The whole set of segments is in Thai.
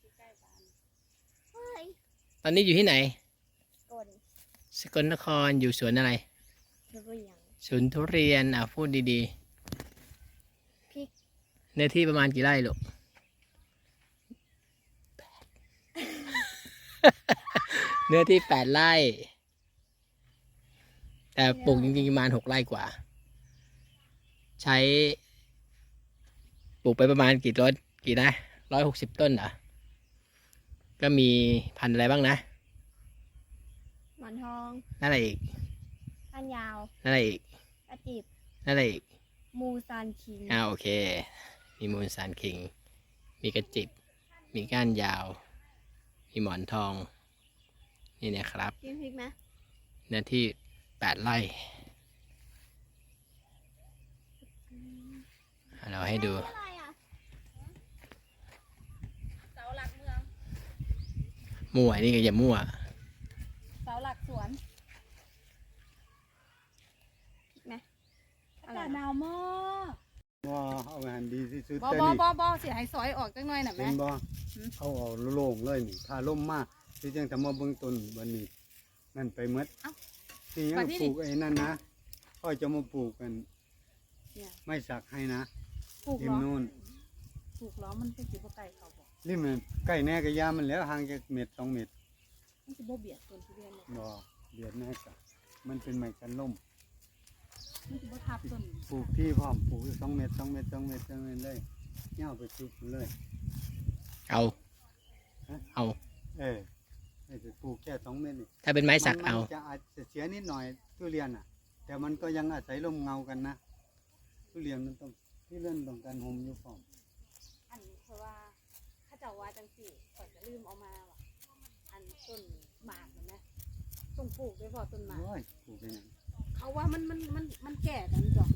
ใกล้ๆบ้านเฮ้ยตอนนี้อยู่ที่ไหน กลสกลนครอยู่สวนอะไรทุเรียนสวนทุเรียนอะพูดดีพริกๆเนื้อที่ประมาณกี่ไร่ลูก เนื้อที่แปดไร่ แต่ปลูกจริงๆประมาณหกไร่กว่า ใช้ ปลูกไปประมาณกี่ต้นกี่นะร้อยหกสิบต้นเหรอ ก็มีพันธุ์อะไรบ้างนะหมอนทองนั่นอะไรอีกก้านยาวนั่นอะไรอีกกระจิบนั่นอะไรอีกมูซานคิงอ่าโอเค มีมูลสารคิง มีกระจิบ มีก้านยาว มีหมอนทอง นี่นะครับกินพริกไหมเนื้อที่แปดไร่อะเราให้ดู อะไรอะ เสาหลักเมือง มั่วนี่ก็อย่ามั่ว เสาหลักสวนพริกไหมอากาศหนาวมากบ่เอาอาหารดีที่สุดบอแต่บอนี่บอบอเสียให้ซอยออกจังหน่อยน่ะเห็แม่นบ่หืมเอาเอาโล่งเลยนี่ถ้าล่มมากที่จังทำมาเบื้องต้นวันนี้นั่นไปหมดเอ้าที่ยังบัดนี้ปลูกไอ้นั่นนะค่อยจะมาปลูกกัน เนี่ยไม่สักให้นะปลูกริเหมรอนู่น ปลูกเหรอมันเป็นสิบไก่เขาบอกริมมันใกล้แน่กับยามันแล้วห่างจากเม็ดสองเม็ดมันสิบ่เบียดต้นทุเรียนเลยบ่เดือดแน่กะมันเป็นไม้กันล่มมันสิบ่ทับต้นปลูกที่พร้อมปลูกสองเม็ดสองเม็ดสองเม็ดสองเม็ดเลยเงาไปชุบเลย เอา ฮะ เอา เออให้ไปปลูกแค่สองเม็ดนี่ถ้าเป็นไม้สักนเอามันจะอาจจะเสียนิดหน่อยทุเรียนอะ แต่มันก็ยังอาศัยลมเงากันนะทุเรียนมันต้องที่เลื่อนต้องการห่มอยู่พร้อมอันเพ ราะว่าถ้าเจ้าว่าจังสี่ก่อนจะลืมเอามาว่ะอันต้นหมากเห็นไหมต้องปลูกด้วยเพราะต้นหมาก โอ้ยปลูกไปยังเขาว่ามันมันมันมันแก่กันจ้ะ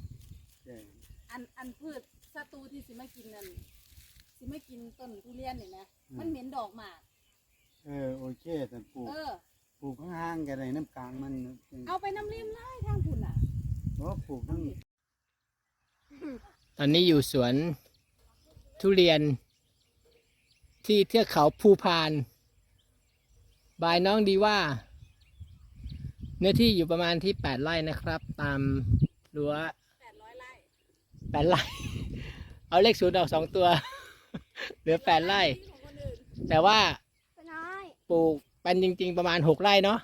แก่อันอันพืชศัตรูที่สิมากินนั่นสิมากินต้นทุเรียนเนี่ยนะมันเหม็นดอกหมากเออโอเคแต่ปลูกเออ ปลูกข้างๆกันเลยน้ำกลางมันเอาไปน้ำริมไล่ทางพุ่นอะเพราะปลูกทั้ง ตอนนี้อยู่สวนทุเรียน ที่เทือกเขาภูพาน บายน้องดีว่า เนื้อที่อยู่ประมาณที่แปดไร่นะครับ ตามรั้วแปดร้อยไร่แปดไร่ เอาเลขศูนย์ออกสองตัว เหลือแปดไร่ที่ของคนอื่นแต่ว่าไปน้อยปลูกเป็นจริง ๆ ประมาณหกไร่เนาะ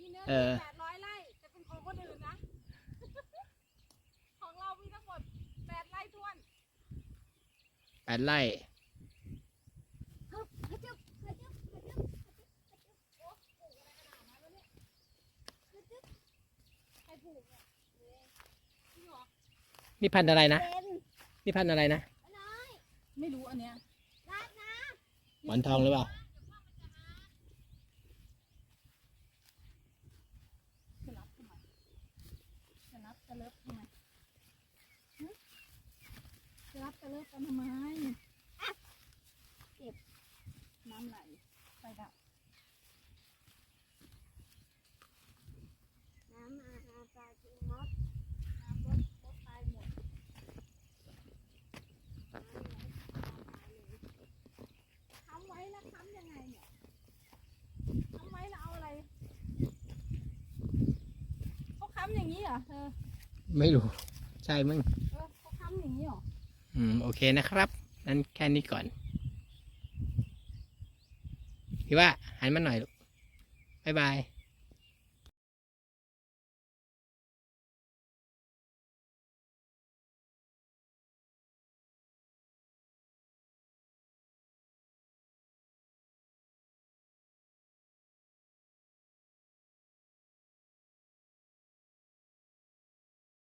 มีเนื้อเออแปดร้อยไร่แต่เป็นของคนอื่นนะ ของเรามีทั้งหมดแปดไร่ท้วน แปดไร่ ฮึบฮึบฮึบฮึบฮึบฮึบ ใครปลูกเนี่ยจริงเหรอ นี่พันธุ์อะไรนะ เป็นนี่พันธุ์อะไรนะไปน้อยไม่รู้อันเนี้ยราดน้หมอนทองหรือเปล่า จะรับทำไมจะรับจะเลิฟทำไมหึจะรับจะเลิฟกันทำไมอะเก็บน้ำไหลไปดับำน้ำอาหารปลาจิงมด น้ำลดลดตายหมดค้ำไว้แล้วค้ำยังไงเนี่ยค้ำไว้แล้วเอาอะไรเขาค้ำอย่างนี้ เหรอเธอไม่รู้ ใช่มึงเออเขาค้ำอย่างนี้เหรอ อืม โอเคนะครับนั้นแค่นี้ก่อนพี่ว่าหันมาหน่อยลูกบ๊ายบาย